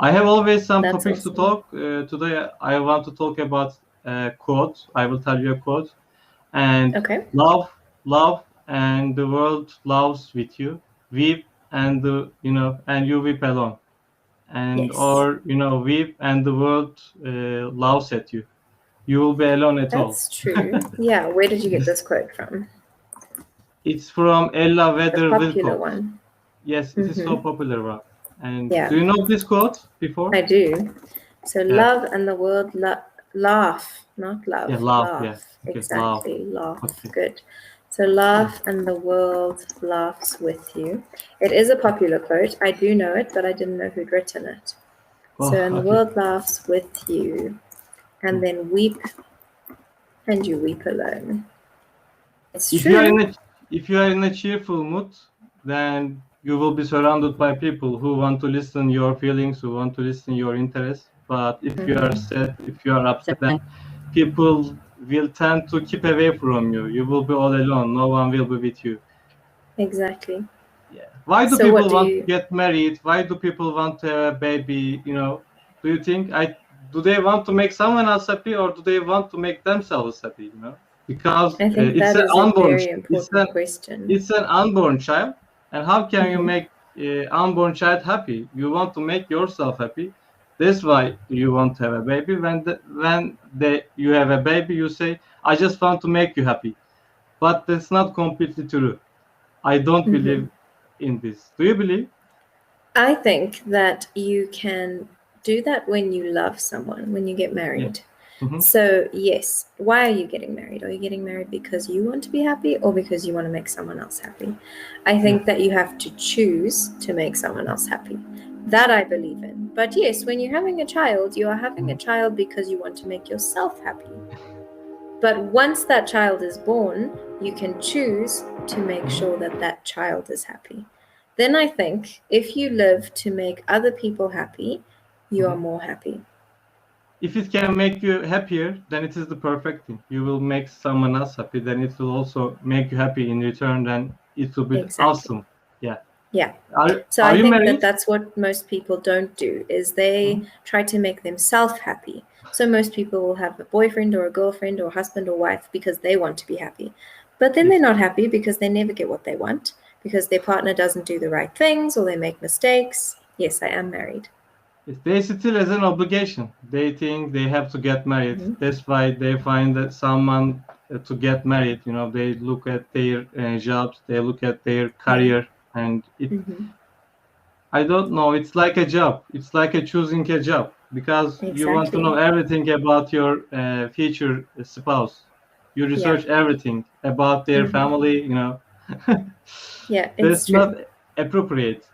I have always some That's topics awesome. to talk. Uh, today, I want to talk about a quote. I will tell you a quote. And Okay. love, love, and the world loves with you. Weep, and the you know, and you weep alone. And Yes. or you know, weep, and the world uh, laughs at you. You will be alone at all. That's true. yeah. Where did you get this quote from? It's from Ella The Weather popular Wilcox. one. Yes, it is so Mhm. popular one. And Yeah. do you know this quote before? I do. So Yeah. love and the world la- laugh, not love. Yeah, laugh, yeah. Okay, Exactly. Laugh. Okay. Good. So laugh and the world laughs with you. It is a popular quote. I do know it, but I didn't know who'd written it. Oh, so and the world laughs with you, and hmm. then weep, and you weep alone. It's if true. you are in a if you are in a cheerful mood then you will be surrounded by people who want to listen your feelings who want to listen your interests. But if you are sad if you are upset then people will tend to keep away from you. You will be all alone. No one will be with you. Exactly. Yeah. Why do So people do want you- to get married? Why do people want to have a baby? You know do you think i do they want to make someone else happy or do they want to make themselves happy you know? Because I uh, think it's an unborn it's an question. it's an unborn child and how can you Mhm. make uh, unborn child happy? You want to make yourself happy. That's why you want to have a baby. When the, when they, you have a baby you say i just want to make you happy. But that's not completely true. I don't Mhm. believe in this. Do you believe? I think that you can do that when you love someone, when you get married. Mhm. So, yes, why are you getting married? Are you getting married because you want to be happy or because you want to make someone else happy? I mm-hmm. think that you have to choose to make someone else happy. That I believe in. But yes, when you're having a child, you are having a mm-hmm. child because you want to make yourself happy. But once that child is born, you can choose to make mm-hmm. sure that that child is happy. Then I think if you live to make other people happy, you are more happy. If it can make you happier then it is the perfect thing you will make someone else happy then it will also make you happy in return then it will be Exactly. awesome yeah Yeah. are, So are I think married that that's what most people don't do is they mm-hmm. try to make themselves happy. So most people will have a boyfriend or a girlfriend or husband or wife because they want to be happy. But then they're not happy because they never get what they want because their partner doesn't do the right things or they make mistakes. Yes, I am married. They still as an obligation. They think they have to get married. Mhm. That's why they find that someone uh, to get married. You know, they look at their uh, jobs, they look at their career, and it. Mhm. I don't know. It's like a job. It's like a choosing a job because you want to know everything about your uh, future spouse. You research everything about their Mhm. family. You know, Yeah, it's not appropriate.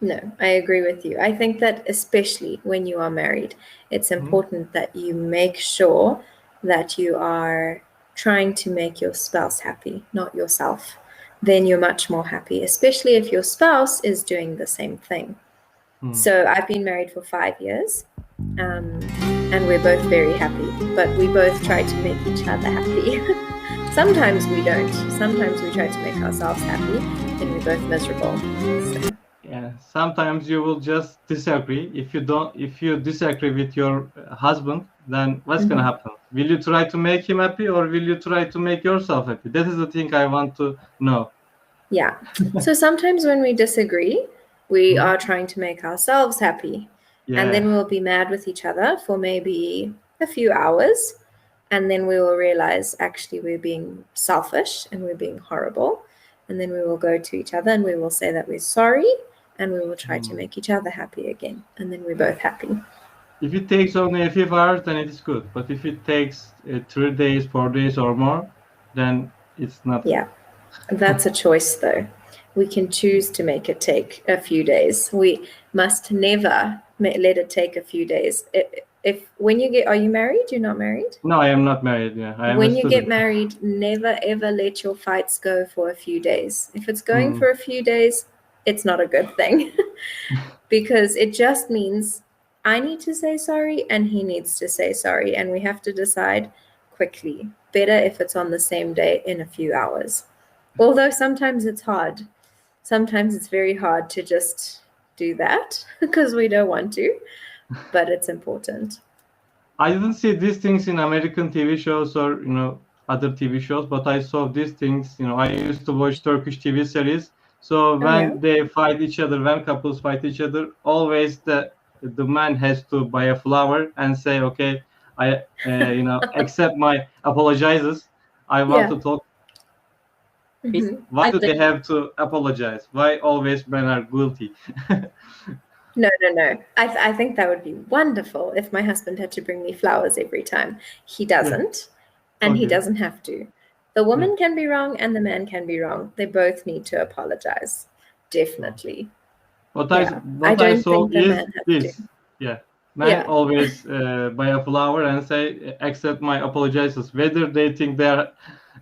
No, I agree with you. I think that especially when you are married, it's Mhm. important that you make sure that you are trying to make your spouse happy, not yourself. Then you're much more happy, especially if your spouse is doing the same thing. Hmm. So I've been married for five years, um, and we're both very happy, but we both try to make each other happy. Sometimes we don't. Sometimes we try to make ourselves happy, and we're both miserable. So, Yeah, sometimes you will just disagree. If you don't, if you disagree with your uh, husband, then what's gonna Mhm. happen? Will you try to make him happy, or will you try to make yourself happy? That is the thing I want to know. Yeah. so sometimes when we disagree, we Mhm. are trying to make ourselves happy. Yeah, And then we'll be mad with each other for maybe a few hours. And then we will realize actually we're being selfish and we're being horrible. And then we will go to each other and we will say that we're sorry and we will try to Mm. make each other happy again. And then we're both happy. if it takes only a few hours, then it is good. But if it takes uh, three days, four days, or more, then it's not. Yeah. That's a choice though. We can choose to make it take a few days. We must never let it take a few days. I- If when you get, are you married? You're not married. No, I am not married. Yeah, when you get married, never ever let your fights go for a few days. If it's going Mm. for a few days, it's not a good thing because it just means I need to say sorry and he needs to say sorry, and we have to decide quickly. Better if it's on the same day in a few hours. Although sometimes it's hard. Sometimes it's very hard to just do that because we don't want to, but it's important. I didn't see these things in American TV shows or you know other TV shows, but I saw these things. You know, I used to watch Turkish TV series. So when yeah? they fight each other, when couples fight each other, always the the man has to buy a flower and say, "Okay, I uh, you know accept my apologizes. I want Yeah. to talk." Mhm. Why I do they have to apologize? Why always men are guilty? No, no, no. I, th- I think that would be wonderful if my husband had to bring me flowers every time. He doesn't, and he doesn't have to. The woman can be wrong and the man can be wrong. They both need to apologize. Definitely. What Yeah. I I what I, don't saw think the is man has this. to. Yeah. Men Yeah. always uh, buy a flower and say, accept my apologizes. Whether they think they're,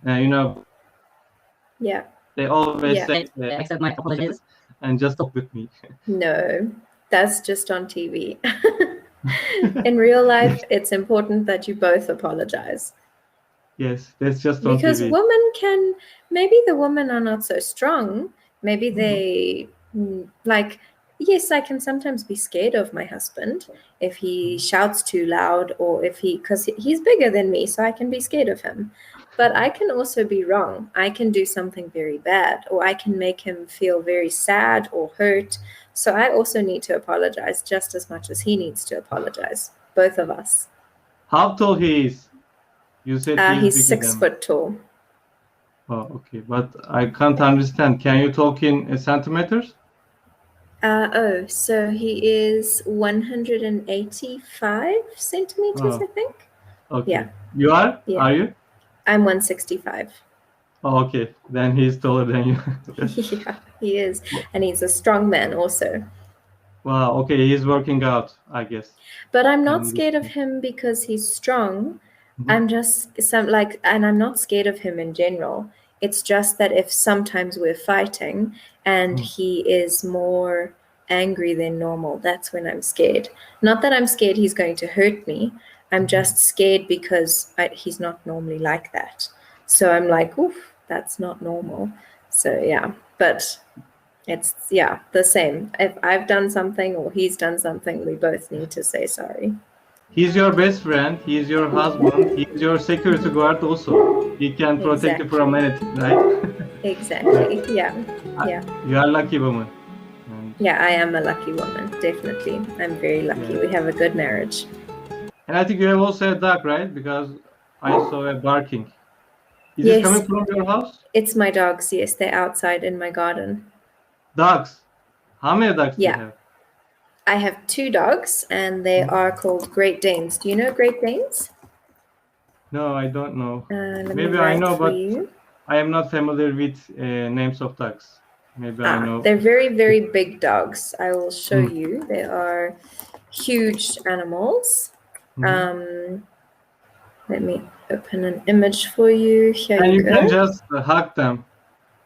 uh, you know, Yeah. they always Yeah. say, They accept my apologies. and just talk with me. No, that's just on TV. In real life, it's important that you both apologize. Yes, that's just because TV. women can maybe the women are not so strong maybe Mm-hmm. they mm, like yes i can sometimes be scared of my husband if he Mm-hmm. shouts too loud or if he because he's bigger than me so i can be scared of him but i can also be wrong i can do something very bad or i can make him feel very sad or hurt so i also need to apologize just as much as he needs to apologize both of us How tall he is? You said uh, he's bigger six foot tall Oh, okay, but I can't understand. Can you talk in uh, centimeters? Uh, oh, so he is 185 centimeters, Oh. I think. Okay. Yeah. You are? Yeah. Are you? I'm 165. Oh, okay. Then he's taller than you. yeah, he is. And he's a strong man also. wow. Okay, he's working out, I guess. But I'm not Mm. scared of him because he's strong. Mhm. I'm just some like, and I'm not scared of him in general. It's just that if sometimes we're fighting and Mm. he is more angry than normal, that's when I'm scared. Not that I'm scared he's going to hurt me. I'm Mm-hmm. just scared because I, he's not normally like that. So I'm like, oof, that's not normal. So yeah, but it's yeah the same. If I've done something or he's done something, we both need to say sorry. He's your best friend. He's your husband. He's your security guard also. He can protect you from anything, right? Exactly. Yeah. Yeah. you are lucky woman. And, Yeah, I am a lucky woman. Definitely. I'm very lucky. Yeah. We have a good marriage. and I think you have also a dog, right? Because I saw a barking. Is Yes. it coming from your house? It's my dogs. Yes, they're outside in my garden. Dogs. How many dogs Yeah. do you have? I have two dogs and they are called Great Danes. Do you know Great Danes? No, I don't know. Uh, Maybe I know, but you. I am not familiar with uh, names of dogs. Maybe I Ah, know. they're very, very big dogs. I will show Hmm. you. They are huge animals. Mhm. Um, let me open an image for you. Here and you go. can just hug them.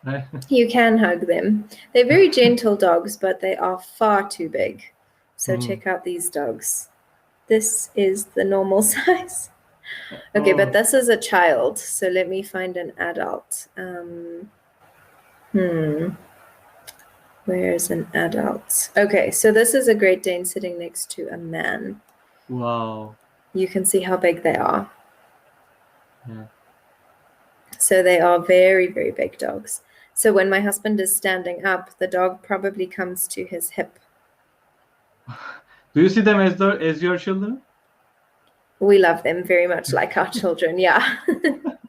You can hug them. They're very gentle dogs, but they are far too big. So Mm. check out these dogs. This is the normal size. Okay, Oh. but this is a child. So let me find an adult. Um, hmm. Where's an adult? Okay, so this is a Great Dane sitting next to a man. Wow. You can see how big they are. Yeah. So they are very, very big dogs. So when my husband is standing up, the dog probably comes to his hip. Do you see them as the, as your children? We love them very much like our children. Yeah.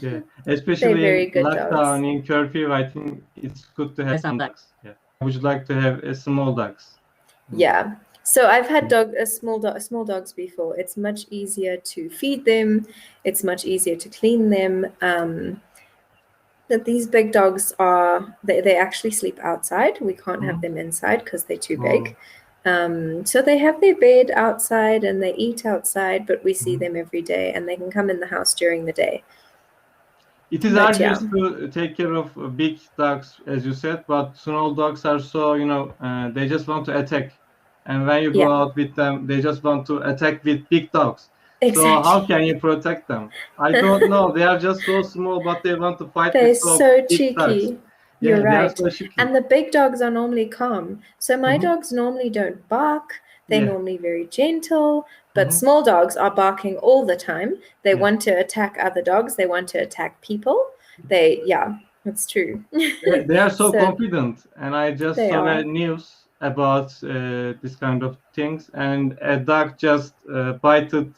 Yeah. Especially very in good lockdown dogs. in curfew, I think it's good to have Yes, some I'm dogs. Yeah. Would you like to have a small dogs? yeah. So I've had dog a small dog small dogs before. It's much easier to feed them. It's much easier to clean them. Um, that these big dogs are they, they actually sleep outside. We can't have Mhm. them inside because they're too Oh. big. Um, so they have their bed outside and they eat outside, but we see Mhm. them every day and they can come in the house during the day. It is But yeah. to take care of uh, big dogs, as you said, but small dogs are so, you know, uh, they just want to attack. And when you go Yeah. out with them, they just want to attack with big dogs. Exactly. So how can you protect them? I don't know. They are just so small, but they want to fight They're so, so big dogs. cheeky. You're right. so. And the big dogs are normally calm. So my Mhm. dogs normally don't bark. They're Yeah. normally very gentle. But Mhm. small dogs are barking all the time. They Yeah. want to attack other dogs. They want to attack people. They, yeah, that's true. they, are so, So- confident and i just saw are. a news about uh, this kind of things and a dog just uh, bited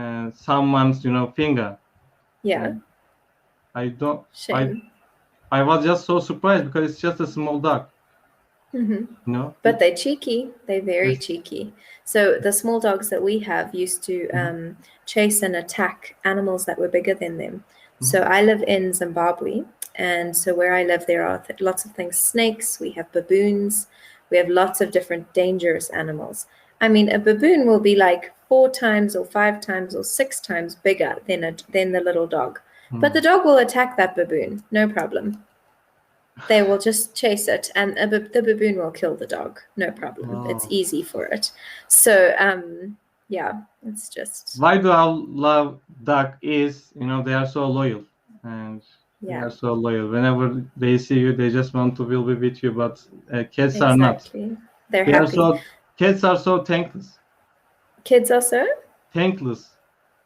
uh, someone's you know finger yeah, i don't shame. i was just so surprised because it's just a small dog hmm you know But they're cheeky. They're very Yes. cheeky. So the small dogs that we have used to Mhm. um, chase and attack animals that were bigger than them. Mm-hmm. So I live in Zimbabwe, and so where I live, there are th- lots of things: snakes. We have baboons. We have lots of different dangerous animals. I mean, a baboon will be like four times or five times or six times bigger than a than the little dog. But Hmm. the dog will attack that baboon, no problem. They will just chase it, and a the baboon will kill the dog, no problem. It's Oh. easy for it. So, um, yeah, it's just why do i love dog is you know they are so loyal and they yeah, are so loyal whenever they see you they just want to be with you but uh, cats are not. They're they are so cats are so thankless Kids are so thankless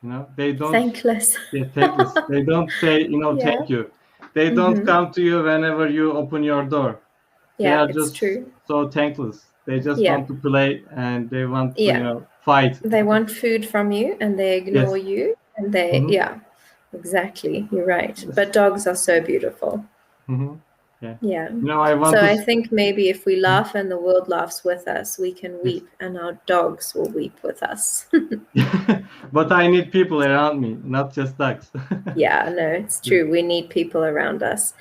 you know they don't thankless. Yeah, thankless. they don't say, you know, Yeah. thank you. They don't Mhm. come to you whenever you open your door. They Yeah, are it's just true. so thankless. They just Yeah. want to play and they want to, Yeah. you know, fight. They want food from you, and they ignore you, and they Mhm. yeah, exactly. You're right. Yes. But dogs are so beautiful. Mhm. Yeah. You know, I want So to. I think maybe if we hmm. laugh and the world laughs with us, we can weep, and our dogs will weep with us. but I need people around me, not just dogs. yeah, no, it's true. We need people around us.